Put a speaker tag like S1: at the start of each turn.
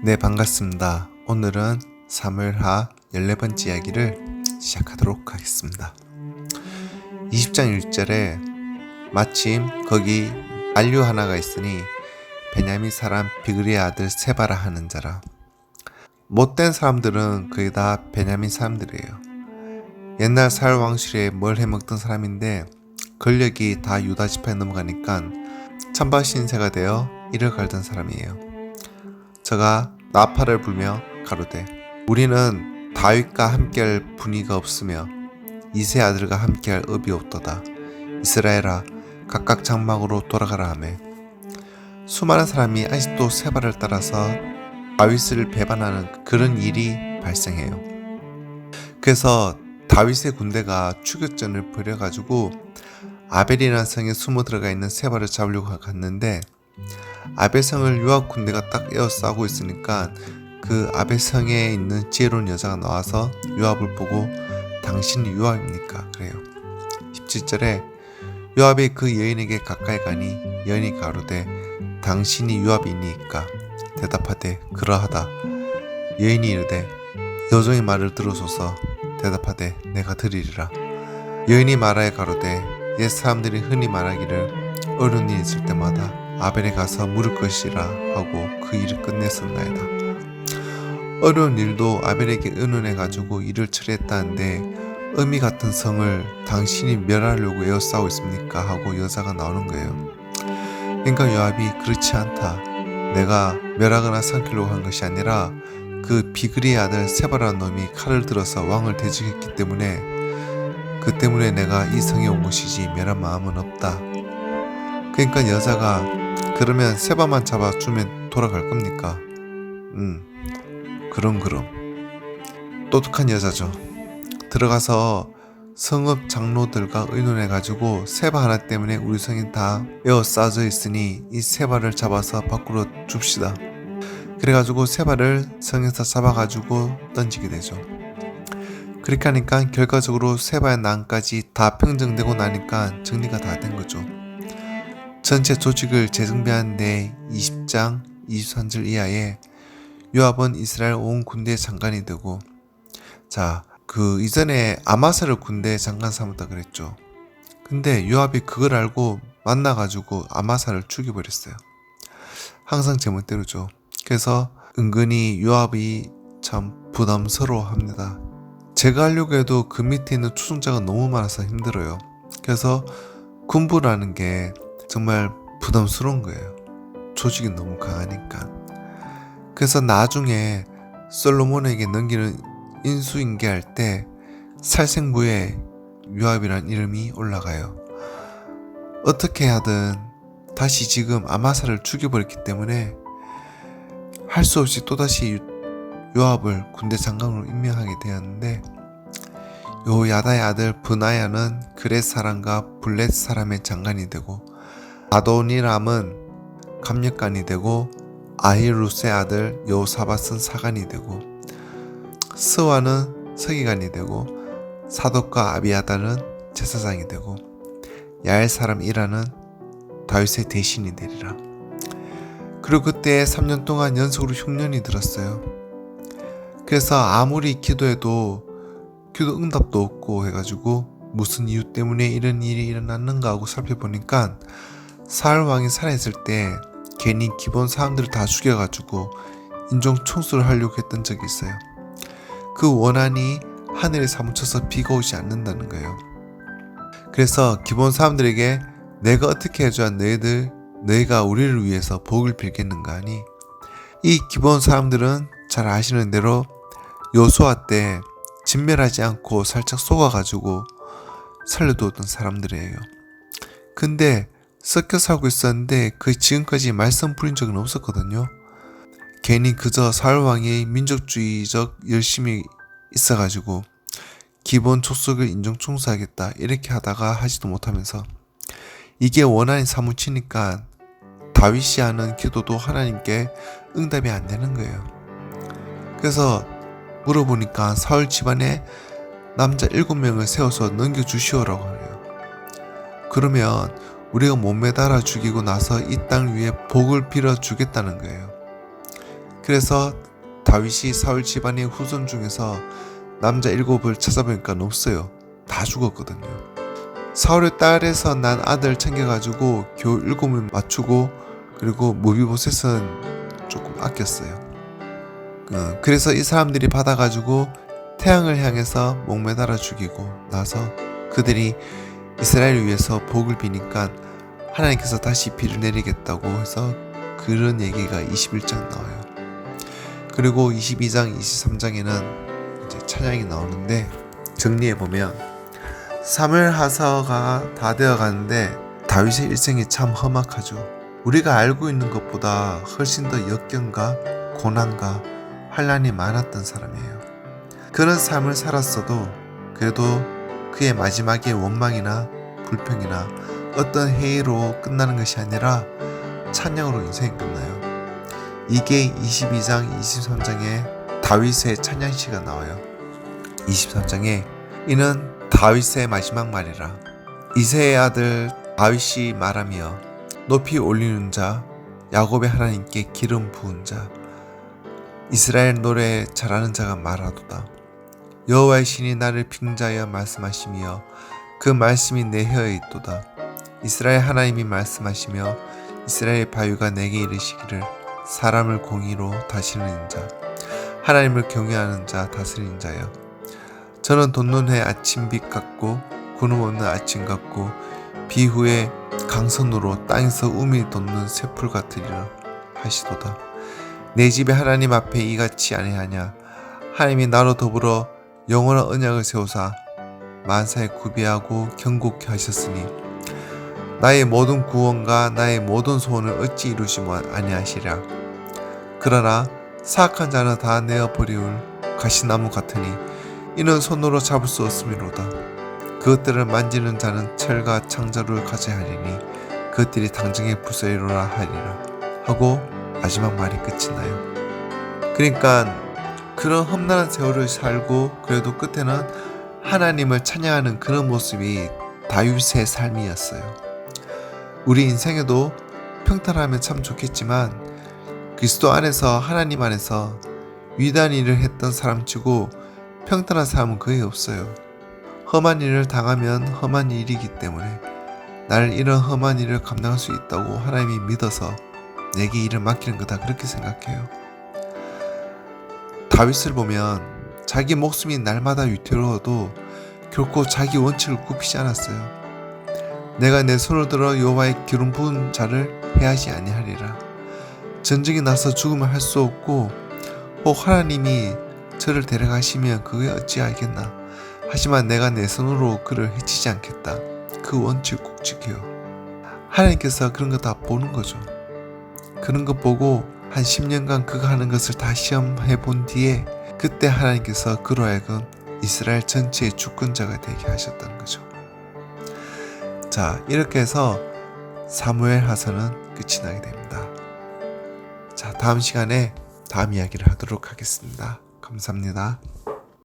S1: 네, 반갑습니다. 오늘은 3월하 14번째 이야기를 시작하도록 하겠습니다. 20장 1절에 마침 거기 안류 하나가 있으니 베냐민 사람 비그리의 아들 세바라 하는 자라. 못된 사람들은 거의 다 베냐민 사람들이에요. 옛날 사울 왕실에 뭘 해먹던 사람인데 권력이 다 유다 지파에 넘어가니까 찬바 신세가 되어 이를 갈던 사람이에요. 저가 나팔을 불며 가로되 우리는 다윗과 함께할 분위가 없으며 이세 아들과 함께할 업이 없도다. 이스라엘아 각각 장막으로 돌아가라 하매 수많은 사람이 아직도 세발을 따라서 다윗을 배반하는 그런 일이 발생해요. 그래서 다윗의 군대가 추격전을 벌여가지고 아벨이라는 성에 숨어 들어가 있는 세발을 잡으려고 갔는데 아벨성을 유압 군대가 딱 에어싸고 있으니까 그 아벨성에 있는 지혜로운 여자가 나와서 유압을 보고 당신이 유압입니까? 그래요. 17절에 유압이 그 여인에게 가까이 가니 여인이 가로되 당신이 유압이니까 대답하되 그러하다 여인이 이르되 여종의 말을 들어소서 대답하되 내가 들으리라 여인이 말하여 가로되 옛 사람들이 흔히 말하기를 일이 있을 때마다 아벨에 가서 물을 것이라 하고 그 일을 끝냈었나이다. 어려운 일도 아벨에게 의논해 가지고 일을 처리했다는데 의미 같은 성을 당신이 멸하려고 에어싸고 있습니까? 하고 여자가 나오는 거예요. 그러니까 요압이 그렇지 않다. 내가 멸하거나 삼키려고 한 것이 아니라 그 비그리의 아들 세바라는 놈이 칼을 들어서 왕을 대적했기 때문에 그 때문에 내가 이 성에 온 것이지 멸한 마음은 없다. 그러니까 여자가 그러면 세바만 잡아주면 돌아갈 겁니까? 음, 그럼 그럼. 똑똑한 여자죠. 들어가서 성읍 장로들과 의논해가지고 세바 하나 때문에 우리 성이 다 에어싸져 있으니 이 세바를 잡아서 밖으로 줍시다. 그래가지고 세바를 성에서 잡아가지고 던지게 되죠. 그렇게 하니까 결과적으로 세바의 난까지 다 평정되고 나니까 정리가 다 된 거죠. 전체 조직을 재정비하는데 20장 23절 이하에 요압은 이스라엘 온 군대 장관이 되고 자 그 이전에 아마사를 군대 장관 삼았다 그랬죠. 근데 요압이 그걸 알고 만나가지고 아마사를 죽여버렸어요. 항상 제멋대로죠. 그래서 은근히 요압이 참 부담스러워합니다. 제가 하려고 해도 그 밑에 있는 추종자가 너무 많아서 힘들어요. 그래서 군부라는 게 정말 부담스러운 거예요. 조직이 너무 강하니까. 그래서 나중에 솔로몬에게 넘기는 인수인계할 때 살생부에 유압이란 이름이 올라가요. 어떻게 하든 다시 지금 아마사를 죽여버렸기 때문에 할 수 없이 또다시 요압을 군대 장관으로 임명하게 되었는데 요 야다의 아들 브나야는 그렛 사람과 블렛 사람의 장관이 되고 아도니람은 감력관이 되고 아히루스의 아들 요사밧은 사관이 되고 스와는 서기관이 되고 사독과 아비아달은 제사장이 되고 야엘 사람 이라는 다윗의 대신이 되리라. 그리고 그때 3년 동안 연속으로 흉년이 들었어요. 그래서 아무리 기도해도 기도 응답도 없고 해가지고 무슨 이유 때문에 이런 일이 일어났는가 하고 살펴보니까 사울 왕이 살아있을 때 괜히 기본 사람들을 다 죽여가지고 인종 총수를 하려고 했던 적이 있어요. 그 원한이 하늘에 사무쳐서 비가 오지 않는다는 거예요. 그래서 기본 사람들에게 내가 어떻게 해줘야 너희들 너희가 우리를 위해서 복을 빌겠는가 하니 이 기본 사람들은 잘 아시는 대로 요수아 때 진멸하지 않고 살짝 속아가지고 살려두었던 사람들이에요. 근데 섞여 살고 있었는데 그 지금까지 말씀 부린 적은 없었거든요. 괜히 그저 사울왕의 민족주의적 열심이 있어가지고 기본 족속을 인종 청소하겠다 이렇게 하다가 하지도 못하면서 이게 원한이 사무치니까 다윗이 하는 기도도 하나님께 응답이 안 되는 거예요. 그래서 물어보니까 사울 집안에 남자 일곱 명을 세워서 넘겨주시오라고 해요. 그러면 우리가 몸매 달아 죽이고 나서 이 땅 위에 복을 빌어 주겠다는 거예요. 그래서 다윗이 사울 집안의 후손 중에서 남자 일곱을 찾아보니까 없어요. 다 죽었거든요. 사울의 딸에서 난 아들 챙겨가지고 겨우 일곱을 맞추고 그리고 무비보셋은 조금 아꼈어요. 어, 그래서 이 사람들이 받아가지고 태양을 향해서 목매달아 죽이고 나서 그들이 이스라엘을 위해서 복을 비니까 하나님께서 다시 비를 내리겠다고 해서 그런 얘기가 21장 나와요. 그리고 22장, 23장에는 이제 찬양이 나오는데 정리해 보면 사무엘 하서가 다 되어 가는데 다윗의 일생이 참 험악하죠. 우리가 알고 있는 것보다 훨씬 더 역경과 고난과 환란이 많았던 사람이에요. 그런 삶을 살았어도 그래도 그의 마지막에 원망이나 불평이나 어떤 회의로 끝나는 것이 아니라 찬양으로 인생이 끝나요. 이게 22장, 23장에 다윗의 찬양시가 나와요. 23장에 이는 다윗의 마지막 말이라. 이세의 아들 다윗이 말하며 높이 올리는 자, 야곱의 하나님께 기름 부은 자, 이스라엘 노래 잘하는 자가 말하도다. 여호와의 신이 나를 빙자하여 말씀하시며 그 말씀이 내 혀에 있도다. 이스라엘 하나님이 말씀하시며 이스라엘 바위가 내게 이르시기를 사람을 공의로 다스리는 자, 하나님을 경외하는 자 다스리는 자여. 저는 해 아침빛 같고 구름 없는 아침 같고 비 후에 강선으로 땅에서 우미 돋는 새풀 같으리라 하시도다. 내 집에 하나님 앞에 이같이 아니하냐 하나님이 나로 더불어 영원한 언약을 세우사 만사에 구비하고 경고케 하셨으니 나의 모든 구원과 나의 모든 소원을 어찌 이루시면 아니하시랴 그러나 사악한 자는 다 내어 버리울 가시나무 같으니 이는 손으로 잡을 수 없음이로다 그것들을 만지는 자는 철과 창자를 가져야 하리니 그것들이 당장에 불사이로라 하리라 하고 마지막 말이 끝이 나요. 그러니까 그런 험난한 세월을 살고 그래도 끝에는 하나님을 찬양하는 그런 모습이 다윗의 삶이었어요. 우리 인생에도 평탄하면 참 좋겠지만 그리스도 안에서 하나님 안에서 위대한 일을 했던 사람치고 평탄한 사람은 거의 없어요. 험한 일을 당하면 험한 일이기 때문에 나를 이런 험한 일을 감당할 수 있다고 하나님이 믿어서 내게 일을 맡기는 거다 그렇게 생각해요. 다윗을 보면 자기 목숨이 날마다 위태로워도 결코 자기 원칙을 굽히지 않았어요. 내가 내 손을 들어 여호와의 기름 부은 자를 해하지 아니하리라. 전쟁이 나서 죽으면 할수 없고 혹 하나님이 저를 데려가시면 그게 어찌 알겠나. 하지만 내가 내 손으로 그를 해치지 않겠다. 그 원칙 꼭 지켜요. 하나님께서 그런 거 다 보는 거죠. 그런 것 보고 한 10년간 그가 하는 것을 다 시험해 본 뒤에 그때 하나님께서 그로 하여금 이스라엘 전체의 주권자가 되게 하셨다는 거죠. 자, 이렇게 해서 사무엘 하서는 끝이 나게 됩니다. 자, 다음 시간에 다음 이야기를 하도록 하겠습니다. 감사합니다.